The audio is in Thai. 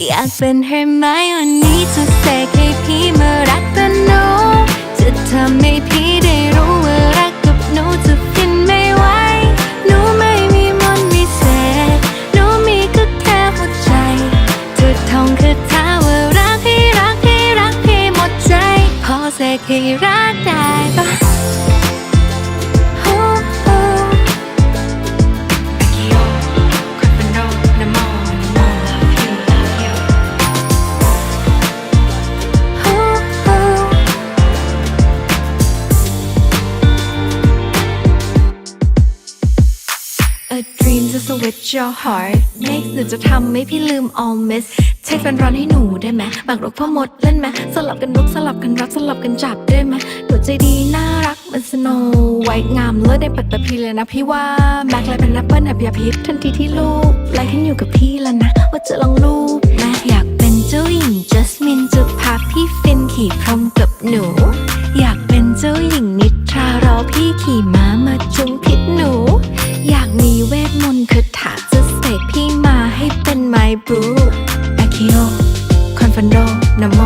อยากเป็นเฮอร์ไมโอนี่จะเสกให้พี่มารักกันหนูจะทำให้พี่ได้รู้ว่ารักกับหนูจะฟินไม่ไหวหนูไม่มีมนต์วิเศษหนูมีก็แค่หัวใจจะท่องคาถาว่ารักให้รักให้รักให้หมดใจ พอเสกให้รักได้ปะ A dream to switch your heart Make หนูจะทำให้พี่ลืม all miss ใช้แฟนร้อนให้หนูได้ไหมบางรกพ่อมดเล่นไหมสลับกันลุกสลับกันรักสลับกันจับได้ไหมหนูใจดีน่ารักเหมันสโนไวท์งามเลิศได้ปัดแต่พี่เลยนะพี่ว่าแม็กเลยเป็นแอปเปิลแอบยาพิษทันทีที่ลูกไล่ขึ้นอยู่กับพี่แล้วนะ ว่าจะลองลูกไหมอยากเป็นเจ้าหญิงจัสมินจะพาพี่ฟินขี่พรหมกับหนู อยากเป็นเจ้าหญิงนิทรารอพี่ขี่มา มนต์คาถาจะเสกพี่มาให้เป็นไมบรูอาคิโอคอนฟันโดนโม